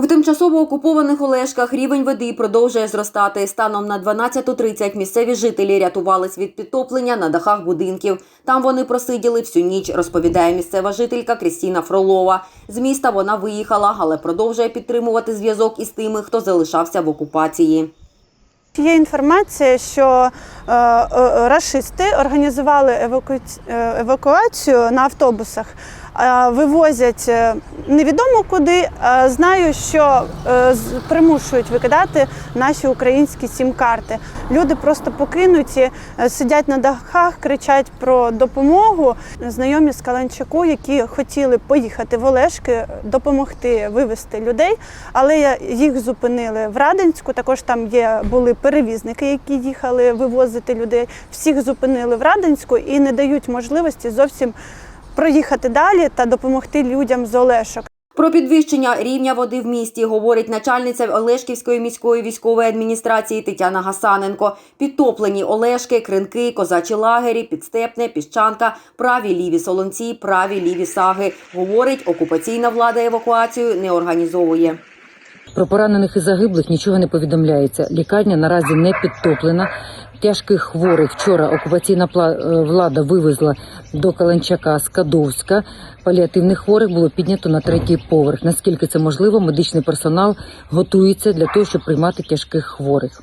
В тимчасово окупованих Олешках рівень води продовжує зростати. Станом на 12.30 місцеві жителі рятувались від підтоплення на дахах будинків. Там вони просиділи всю ніч, розповідає місцева жителька Крістіна Фролова. З міста вона виїхала, але продовжує підтримувати зв'язок із тими, хто залишався в окупації. Є інформація, що е, е, рашисти організували е, евакуацію на автобусах, вивозять е, невідомо куди. Е, Знаю, що е, примушують викидати наші українські сім-карти. Люди просто покинуті, е, сидять на дахах, кричать про допомогу. Знайомі з Каланчаку, які хотіли поїхати в Олешки, допомогти вивезти людей, але їх зупинили в Радинську. Також там є були перевізники, які їхали вивозити людей. Всіх зупинили в Радинську і не дають можливості зовсім проїхати далі та допомогти людям з Олешок. Про підвищення рівня води в місті говорить начальниця Олешківської міської військової адміністрації Тетяна Гасаненко. Підтоплені Олешки, Кринки, Козачі лагері, Підстепне, Піщанка, праві ліві солонці, праві ліві саги. Говорить, окупаційна влада евакуацію не організовує. Про поранених і загиблих нічого не повідомляється. Лікарня наразі не підтоплена. Тяжких хворих вчора окупаційна е, влада вивезла до Каланчака з Кадовська. Паліативних хворих було піднято на третій поверх. Наскільки це можливо, медичний персонал готується для того, щоб приймати тяжких хворих.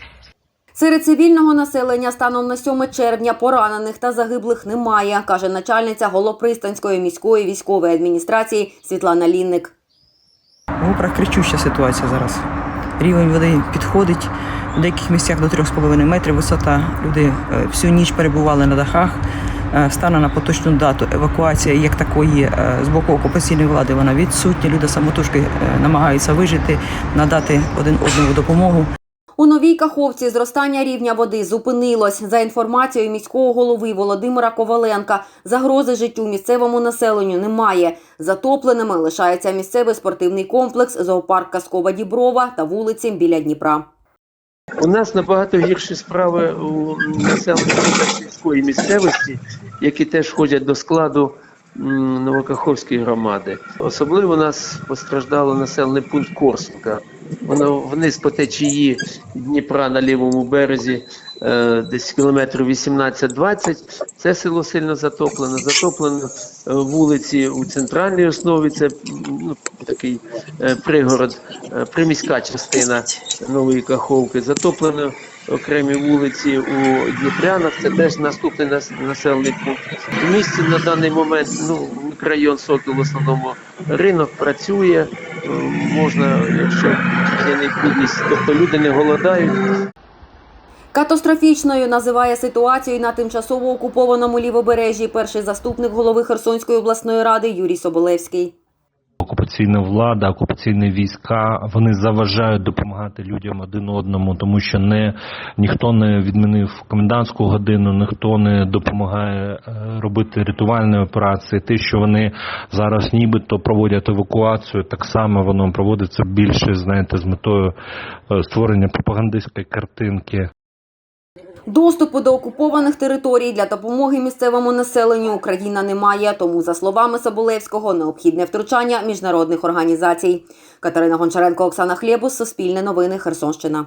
Серед цивільного населення станом на 7 червня поранених та загиблих немає, каже начальниця Голопристанської міської військової адміністрації Світлана Лінник. В кричуща ситуація зараз. Рівень води підходить в деяких місцях до 3,5 метрів висота. Люди е, всю ніч перебували на дахах. Е, Станом на поточну дату евакуація як такої е, з боку окупаційної влади вона відсутня. Люди самотужки намагаються вижити, надати один одному допомогу. У новій Каховці зростання рівня води зупинилось. За інформацією міського голови Володимира Коваленка, загрози життю місцевому населенню немає. Затопленими лишається місцевий спортивний комплекс, зоопарк Казкова Діброва та вулиці біля Дніпра. У нас набагато гірші справи у населених пунктах сільської місцевості, які теж входять до складу Новокаховської громади. Особливо нас постраждало населений пункт Корсунка. Воно вниз по течії Дніпра на лівому березі, е, десь кілометрів 18-20. Це село сильно затоплено. Затоплено вулиці у центральній основі. Це ну, такий е, пригород, е, приміська частина Нової Каховки. Затоплено окремі вулиці у Дніпрянах. Це теж наступний нас- населений пункт. В місті на даний момент ну, мікрорайон Сокіл в основному ринок працює. Можна, якщо є необхідність, тобто люди не голодають. Катастрофічною називає ситуацію на тимчасово окупованому лівобережжі перший заступник голови Херсонської обласної ради Юрій Соболевський. Окупаційна влада, окупаційні війська вони заважають допомагати людям один одному, тому що не ніхто не відмінив комендантську годину, ніхто не допомагає е, робити рятувальні операції. Те, що вони зараз нібито проводять евакуацію, так само воно проводиться більше, знаєте, з метою е, створення пропагандистської картинки. Доступу до окупованих територій для допомоги місцевому населенню Україна не має, тому, за словами Соболевського, необхідне втручання міжнародних організацій. Катерина Гончаренко, Оксана Хлєбус, Суспільне новини, Херсонщина.